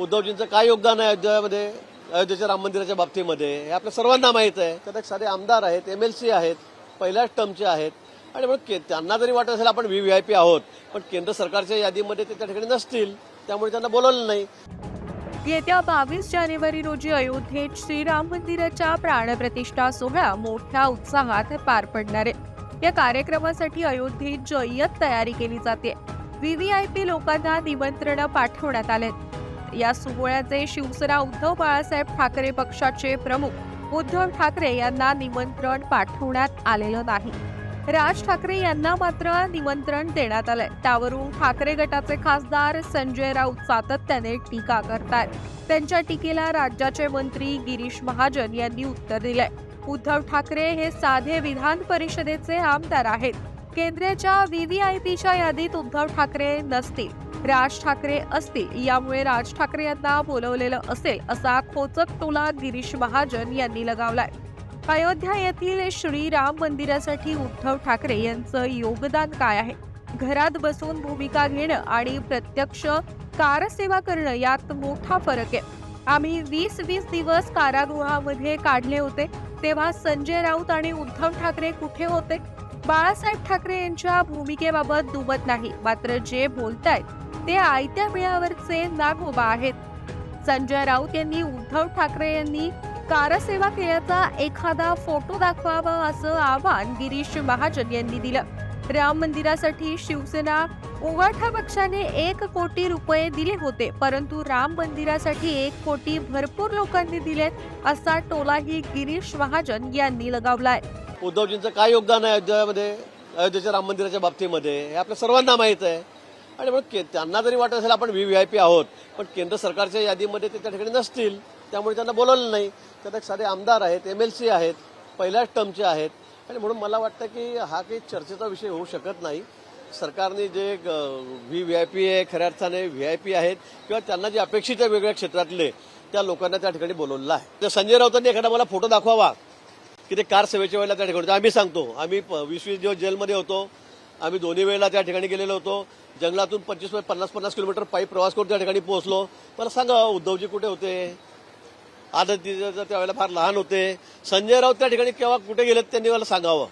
उद्धवजींचं काय योगदान आहे अयोध्यामध्ये? अयोध्येच्या राम मंदिराच्या बाबतीमध्ये? हे आपल्या सर्वांना माहीत आहे. त्यात सारे आमदार आहेत एम एल सी आहेत पहिल्याच टर्मचे आहेत. आणि म्हणून के- त्यांना जरी वाटत असेल आपण व्ही व्ही आय पी आहोत पण केंद्र सरकारच्या यादीमध्ये ते त्या ठिकाणी नसतील त्यामुळे त्यांना बोलवलं नाही. येत्या बावीस जानेवारी रोजी अयोध्येत श्रीराम मंदिराच्या प्राणप्रतिष्ठा सोहळा मोठ्या उत्साहात पार पडणार आहे. या कार्यक्रमासाठी अयोध्येत जय्यत तयारी केली जाते. व्हीव्हीआयपी लोकांना निमंत्रण पाठवण्यात आले या सोहळ्याचे शिवसेना उद्धव बाळासाहेब ठाकरे पक्षाचे प्रमुख उद्धव ठाकरे यांना निमंत्रण पाठवण्यात आलेलं नाही. राज ठाकरे यांना मात्र निमंत्रण देण्यात आलंय. त्यावरून ठाकरे गटाचे खासदार संजय राऊत सातत्याने टीका करतात त्यांच्या टीकेला राज्याचे मंत्री गिरीश महाजन यांनी उत्तर दिलंय. उद्धव ठाकरे हे साधे विधान परिषदेचे आमदार आहेत. केंद्राच्या पीच्या यादीत उद्धव ठाकरे नसतील. राज ठाकरे असतील यामुळे राज ठाकरे यांना बोलवलेलं असेल असा खोचक टोला गिरीश महाजन यांनी लगावलाय. अयोध्या येथील श्रीराम मंदिरासाठी उद्धव ठाकरे यांचं योगदान काय आहे? घरात बसून भूमिका घेणं आणि प्रत्यक्ष कारसेवा करणं यात मोठा फरक आहे. आम्ही वीस वीस दिवस कारागृहामध्ये काढले होते तेव्हा संजय राऊत आणि उद्धव ठाकरे कुठे होते? बाळासाहेब ठाकरे यांच्या भूमिकेबाबत दुमत नाही मात्र जे बोलतायत ते आयत्या वेळावरचे नागोबा आहेत. संजय राऊत यांनी उद्धव ठाकरे यांनी कारसेवा केल्याचा एखादा फोटो दाखवावा असं आव्हान गिरीश महाजन यांनी दिलं. राम मंदिरासाठी शिवसेना उभाठा पक्षाने एक कोटी रुपये दिले होते परंतु राम मंदिरासाठी एक कोटी भरपूर लोकांनी दिलेत असा टोलाही गिरीश महाजन यांनी लगावलाय. उद्धवजींचं काय योगदान आहे अयोध्यामध्ये अयोध्येच्या राम मंदिराच्या बाबतीमध्ये? हे आपल्या सर्वांना माहीत आहे. आणि म्हणून के- त्यांना जरी वाटत असेल आपण व्ही व्ही आय पी आहोत पण केंद्र सरकारच्या यादीमध्ये ते त्या ठिकाणी नसतील त्यामुळे त्यांना बोलवलं नाही. त्यात साधे आमदार आहेत एम एल सी आहेत पहिल्याच टर्मचे आहेत. आणि म्हणून मला वाटतं की हा काही चर्चेचा विषय होऊ शकत नाही. सरकारने जे व्ही व्ही आय पी आहे खऱ्या अर्थाने व्ही आय पी आहेत किंवा त्यांना जे अपेक्षित आहे वेगवेगळ्या क्षेत्रातले त्या लोकांना त्या ठिकाणी बोलवलं आहे. तर संजय राऊतांनी एखादा मला फोटो दाखवावा की ते कार सेवेच्या वेळेला त्या ठिकाणी आम्ही सांगतो आम्ही प- वीस वीस दिवस जेलमध्ये होतो आम्ही दोन्ही वेळेला त्या ठिकाणी गेलेलो होतो. जंगलातून पंचवीस पन्नास पन्नास किलोमीटर पायी प्रवास करून त्या ठिकाणी पोहोचलो. मला सांगा उद्धवजी कुठे होते? आदत त्यावेळेला फार लहान होते. संजय राऊत त्या ठिकाणी केव्हा कुठे गेलेत त्यांनी मला सांगावं.